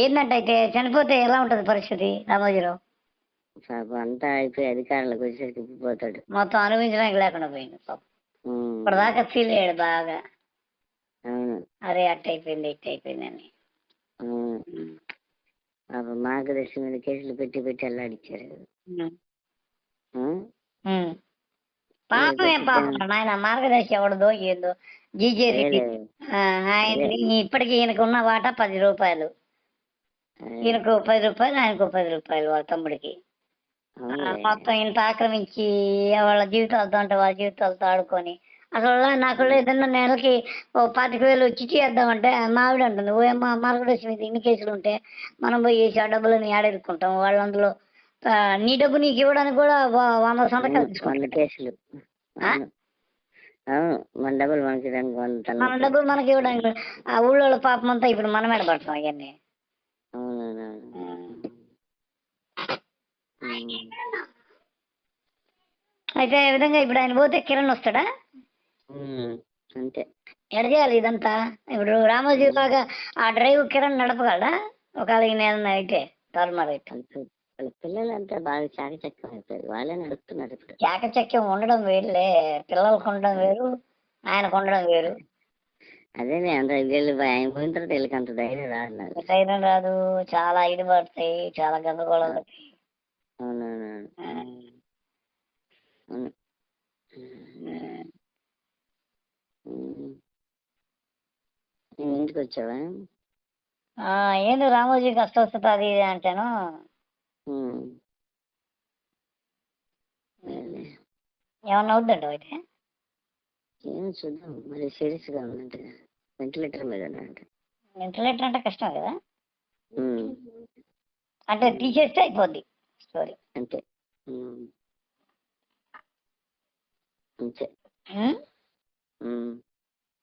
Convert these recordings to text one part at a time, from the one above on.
ఏందంటే అయితే చనిపోతే ఎలా ఉంటది పరిస్థితి రామోజీరావు? పాపం అంతా అయిపోయి అధికారులకు వచ్చేసరికి పోతాడు మొత్తం అనుభవించడానికి లేకుండా పోయింది పాపం. ఇప్పటిదాకా ఫీల్ అయ్యాడు బాగా. అవును. అరే అట్ట అయిపోయింది అయిపోయింది అని. పాపం మార్గదర్శి మీద కేసులు పెట్టి పెట్టి అల్లాడిచ్చారు. ఉమ్. పాపం ఏం పాపం నాయన మార్గదర్శి ఎవడదో ఏందో జీజే రెడ్డి ఆయన ఇప్పటికి ఈయనకు ఉన్న వాటా పది రూపాయలు. ఈయనకు పది రూపాయలు ఆయనకు పది రూపాయలు వాళ్ళ తమ్ముడికి. మొత్తం ఇంత ఆక్రమించి వాళ్ళ జీవితాలతో అంటే వాళ్ళ జీవితాలతో ఆడుకొని. అసలు నాకు ఏదన్నా నెలకి ఓ పాతిక వేలు వచ్చి చేద్దామంటే మా ఆవిడ అంటుంది ఓ అమ్మ మార్గదర్శి మీద ఇన్ని కేసులు ఉంటే మనం పోయి ఆ డబ్బులని ఆడెరుక్కుంటాం వాళ్ళు అందులో ఆ, నీ డబ్బు నీకు ఇవ్వడానికి కూడా వంద సంతకాలు కేసులు. మన డబ్బులు మనకి మన. డబ్బులు మనకి ఇవ్వడానికి ఆ ఊళ్ళో పాపం అంతా ఇప్పుడు మనం ఎడబడతాం అవన్నీ అవునవును ఉమ్. అయితే ఈ విధంగా ఇప్పుడు ఆయన పోతే కిరణ్ వస్తాడా. అంతే. ఎడ చేయాలి ఇదంతా? ఇప్పుడు రామోజీ లాగా ఆ డ్రైవ్ కిరణ్ నడపగలడా? ఒకవేళ ఈయన ఏదన్నా అయితే తారుమారు అయితే వాళ్ళ పి- వాళ్ళ పిల్లలంతా బాగా చాకచక్యం అయిపోయారు. వాళ్ళే నడుపుతున్నారు ఇప్పుడు. చాకచక్యం ఉండడం వేరులే. పిల్లలకు ఉండడం వేరు. ఆయనకు ఉండడం వేరు. అదేనే అంత వీళ్ళు ఆయన పోయిన తర్వాత వీళ్ళకి అంత ధైర్యం రాదు ధైర్యం రాదు చాలా ఇది పడతాయి చాలా గందరగోళాలు పడతాయి. అవునవునవును ఆ, అవును ఉమ్. నువ్వు ఇంటికి వచ్చావా ఏంది రామోజీ కష్టం వస్తుంది అది ఇది అంటాను. అదే. ఏమన్నా అవుద్దంట అయితే ఏం చూద్దాం మరి సీరియస్గా ఉందంటే వెంటిలేటర్ మీద అంటే వెంటిలేటర్ అంటే కష్టం కదా? అంటే తీసేస్తే అయిపోద్ది స్టోరీ అంతే. అంతే.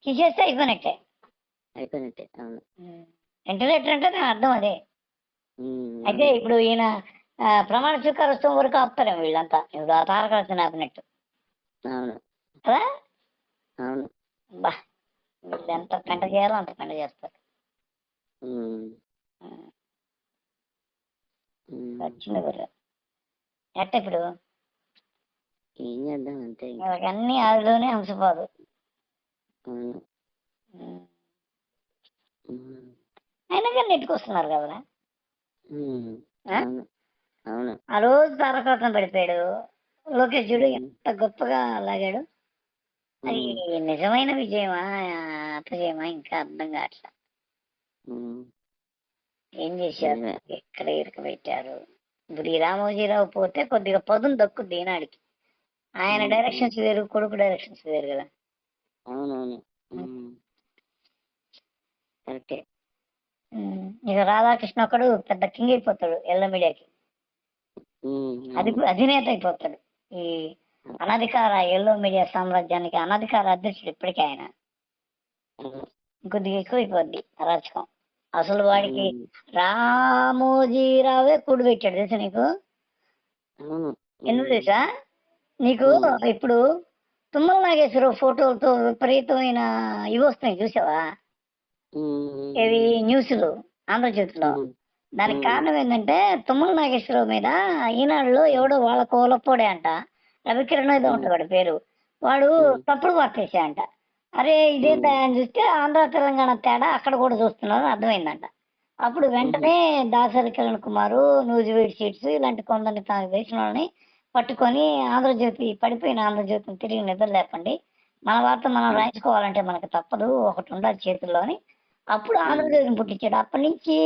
తీసేస్తే అయిపోయినట్టే. అయిపోయినట్టే అవును. వెంటిలేటర్ అంటే దాని అర్థం అదే. అయితే ఇప్పుడు ఈయన ప్రమాణ స్వీకారోత్సవం వరకు ఆపుతారేమో వీళ్ళంతా. ఇప్పుడు ఆ తారక ఆపినట్టు. అవును. కదా? ఎంత పెంట చేయాలో అంత పెంట చేస్తారు. వచ్చింది గుర్ర ఎట్ట ఇప్పుడు? ఏం చేద్దాం అంతే అన్ని ఆదిలోనే. ఉమ్. అయినా కానీ నెట్టుకొస్తున్నారు కదా. ఆ? అవును. అవును. ఆ రోజు తారక రత్న పడిపోయాడు. లోకేష్ చూడు ఎంత గొప్పగా లాగాడు. అది నిజమైన విజయమా? అపజయమా ఇంకా అర్థం కావట్లా. ఏం చేశారు. ఎక్కడ ఇరుక పెట్టారు ఇప్పుడు ఈ రామోజీరావు పోతే కొద్దిగా పదును దక్కుద్ది ఈనాడికి ఆయన. డైరెక్షన్స్ వేరు కొడుకు డైరెక్షన్స్ వేరు కదా అవునవును. కరెక్టే ఇక రాధాకృష్ణ ఒకడు పెద్ద కింగ్ అయిపోతాడు ఎల్ల మీడియాకి. అది. అధినేత అయిపోతాడు ఈ అనధికార ఎల్లో మీడియా సామ్రాజ్యానికి అనధికార అధ్యక్షుడు ఇప్పటికే ఆయన. కొద్దిగా ఎక్కువైపోద్ది అరాచకం అసలు వాడికి. రామోజీరావే కూడి పెట్టాడు తెలుసా నీకు ఎందుకు తెలుసా నీకు. ఇప్పుడు తుమ్మల నాగేశ్వరరావు ఫోటోలతో విపరీతమైన ఇవి వస్తున్నాయి చూసావా. ఇవి న్యూస్లు ఆంధ్రజ్యోతిలో. దానికి. కారణం ఏంటంటే తుమ్మల నాగేశ్వరరావు మీద ఈనాడులో ఎవడో వాళ్ళ కోలపోడే అంట రవికిరణ్ ఏదో ఉంటుంది వాడి పేరు వాడు. తప్పుడు వార్తేసా అంట అరే ఇదేంటా అని చూస్తే ఆంధ్ర తెలంగాణ తేడా అక్కడ కూడా చూస్తున్నారు అర్థమైందంట. అప్పుడు వెంటనే దాసరి కిరణ్ కుమారు న్యూస్ సీట్స్ ఇలాంటి కొందరిని తాను వేసిన వాళ్ళని పట్టుకొని ఆంధ్రజ్యోతి పడిపోయిన ఆంధ్రజ్యోతిని తిరిగి నిద్ర లేపండి. మన వార్త మనం రాయించుకోవాలంటే మనకు తప్పదు ఒకటి ఉండాలి చేతుల్లో అని అప్పుడు ఆంధ్రజ్యోతిని పుట్టించాడు. అప్పటి నుంచి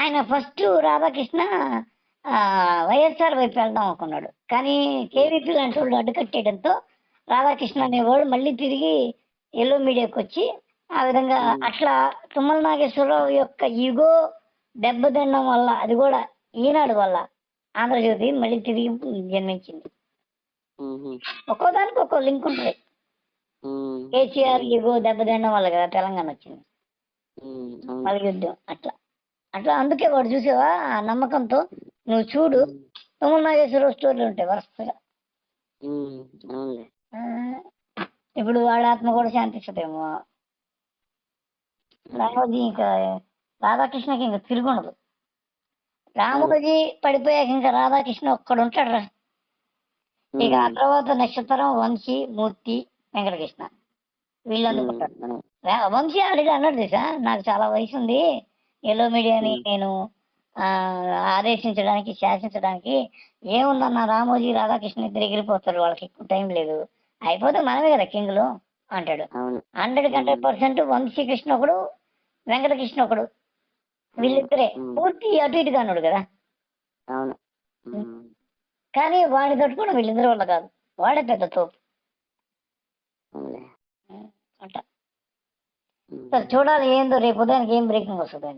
ఆయన ఫస్ట్ రాధాకృష్ణ వైఎస్ఆర్ వైపు వెళ్దాం అనుకున్నాడు. కానీ కేవీపీ లాంటి వాళ్ళు అడ్డుకట్టేయడంతో రాధాకృష్ణ అనేవాడు మళ్ళీ తిరిగి ఎల్లో మీడియాకి వచ్చి ఆ విధంగా Hmm. అట్లా తుమ్మల నాగేశ్వరరావు యొక్క ఈగో దెబ్బతినడం వల్ల అది కూడా ఈనాడు వల్ల ఆంధ్రజ్యోతి మళ్ళీ తిరిగి జన్మించింది. ఒక్కో దానికి ఒక్కో లింక్ ఉంటుంది ఉమ్. కేసీఆర్ ఈగో దెబ్బతినడం వల్ల కదా తెలంగాణ వచ్చింది. అవును వాళ్ళ యుద్ధం అట్లా అట్లా అందుకే వాడు చూసావా ఆ నమ్మకంతో నువ్వు చూడు తుమ్మల నాగేశ్వరరావు స్టోరీలు ఉంటాయి వరుసగా ఇప్పుడు వాడి ఆత్మ కూడా శాంతిస్తుందేమో రామోజీ ఇంకా రాధాకృష్ణకి ఇంకా తిరుగుండదు. రామోజీ పడిపోయాక ఇంకా రాధాకృష్ణ ఒక్కడు ఉంటాడు రా. ఇక ఆ తర్వాత నక్షత్రం వంశీ మూర్తి వెంకటకృష్ణ. వీళ్ళందరూ ఉంటారు ఉమ్, రా- వంశీ ఆల్రెడీ అన్నాడు తెలుసా? నాకు చాలా వయసు ఉంది. ఎల్లో మీడియాని. నేను ఆదేశించడానికి శాసించడానికి ఏముందన్న రామోజీ రాధాకృష్ణ ఇద్దరు ఎగిరిపోతారు. వాళ్ళకి ఎక్కువ టైం లేదు. అయిపోతే మనమే కదా కింగ్లు అంటాడు. అవును. Hundred hundred percent Vamsi Krishna ఒకడు వెంకటకృష్ణ ఒకడు. వీళ్ళిద్దరే. పూర్తి అటు ఇటుగా అన్నాడు కదా. అవును. కానీ వాడి తట్టుకోవడం వీళ్ళిద్దరి వల్ల కాదు. వాడే పెద్ద తోపు. అంట. చూడాలి ఏందో రేపు ఉదయానికి ఏం బ్రేకింగ్ వస్తుందో